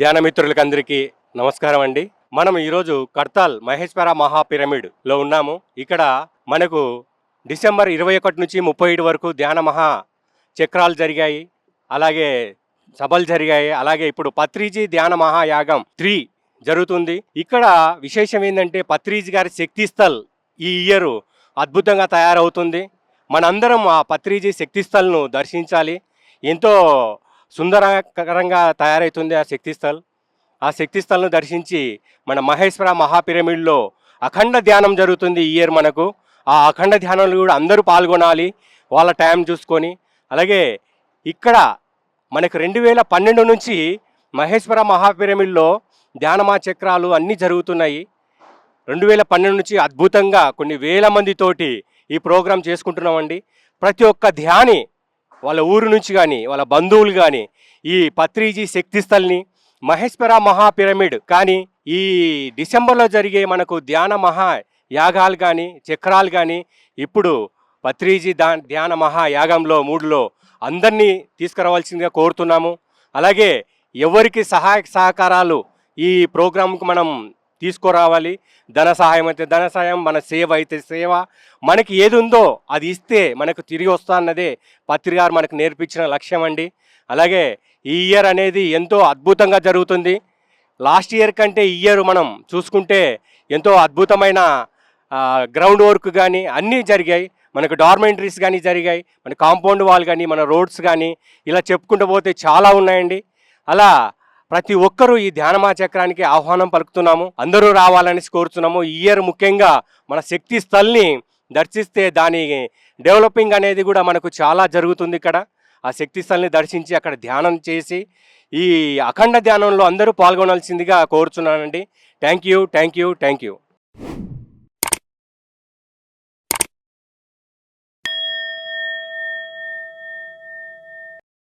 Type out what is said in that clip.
ధ్యాన మిత్రులకి అందరికీ నమస్కారం అండి మనం ఈరోజు కర్తాల్ మహేశ్వర మహాపిరమిడ్లో ఉన్నాము. ఇక్కడ మనకు డిసెంబర్ ఇరవై ఒకటి నుంచి ముప్పై ఏడు వరకు ధ్యాన మహా చక్రాలు జరిగాయి. అలాగే సభలు జరిగాయి. అలాగే ఇప్పుడు పత్రిజీ ధ్యాన మహాయాగం త్రీ జరుగుతుంది. ఇక్కడ విశేషం ఏంటంటే పత్రిజీ గారి శక్తి స్థల్ ఈ ఇయర్ అద్భుతంగా తయారవుతుంది. మనందరం ఆ పత్రిజీ శక్తి స్థల్ను దర్శించాలి. ఎంతో సుందరకరంగా తయారవుతుంది ఆ శక్తిస్థల్ ఆ శక్తిస్థల్ను దర్శించి మన మహేశ్వర మహాపిరమిడ్లో అఖండ ధ్యానం జరుగుతుంది ఈ ఇయర్ మనకు. ఆ అఖండ ధ్యానంలో కూడా అందరూ పాల్గొనాలి వాళ్ళ టైం చూసుకొని. అలాగే ఇక్కడ మనకు రెండు వేల పన్నెండు నుంచి మహేశ్వర మహాపిరమిడ్లో ధ్యానమా చక్రాలు అన్నీ జరుగుతున్నాయి. రెండు వేల పన్నెండు నుంచి అద్భుతంగా కొన్ని వేల మందితోటి ఈ ప్రోగ్రాం చేసుకుంటున్నామండి. ప్రతి ఒక్క ధ్యాని వాళ్ళ ఊరు నుంచి కానీ వాళ్ళ బంధువులు కానీ ఈ పత్రిజీ శక్తిస్థల్ని మహేశ్వర మహా పిరమిడ్ కానీ ఈ డిసెంబర్లో జరిగే మనకు ధ్యాన మహా యాగాలు కానీ చక్రాలు కానీ ఇప్పుడు పత్రిజీ దా ధ్యాన మహా యాగంలో మూడులో అందరినీ తీసుకురావాల్సిందిగా కోరుతున్నాము. అలాగే ఎవరికి సహాయ సహకారాలు ఈ ప్రోగ్రాంకు మనం తీసుకురావాలి. ధన సహాయం అయితే ధన సహాయం మన సేవ అయితే సేవ. మనకి ఏది ఉందో అది ఇస్తే మనకు తిరిగి వస్తా అన్నదే పత్రికారు మనకు నేర్పించిన లక్ష్యం అండి. అలాగే ఈ ఇయర్ అనేది ఎంతో అద్భుతంగా జరుగుతుంది. లాస్ట్ ఇయర్ కంటే ఈ ఇయర్ మనం చూసుకుంటే ఎంతో అద్భుతమైన గ్రౌండ్ వర్క్ కానీ అన్నీ జరిగాయి. మనకు డార్మెంటరీస్ కానీ జరిగాయి. మన కాంపౌండ్ వాల్ కానీ మన రోడ్స్ కానీ ఇలా చెప్పుకుంటూ పోతే చాలా ఉన్నాయండి. అలా ప్రతి ఒక్కరూ ఈ ధ్యానమా చక్రానికి ఆహ్వానం పలుకుతున్నాము. అందరూ రావాలని కోరుతున్నాము. ఈ ఇయర్ ముఖ్యంగా మన శక్తి స్థల్ని దర్శిస్తే దాని డెవలపింగ్ అనేది కూడా మనకు చాలా జరుగుతుంది ఇక్కడ. ఆ శక్తి స్థల్ని దర్శించి అక్కడ ధ్యానం చేసి ఈ అఖండ ధ్యానంలో అందరూ పాల్గొనాల్సిందిగా కోరుచున్నానండి thank you thank you thank you.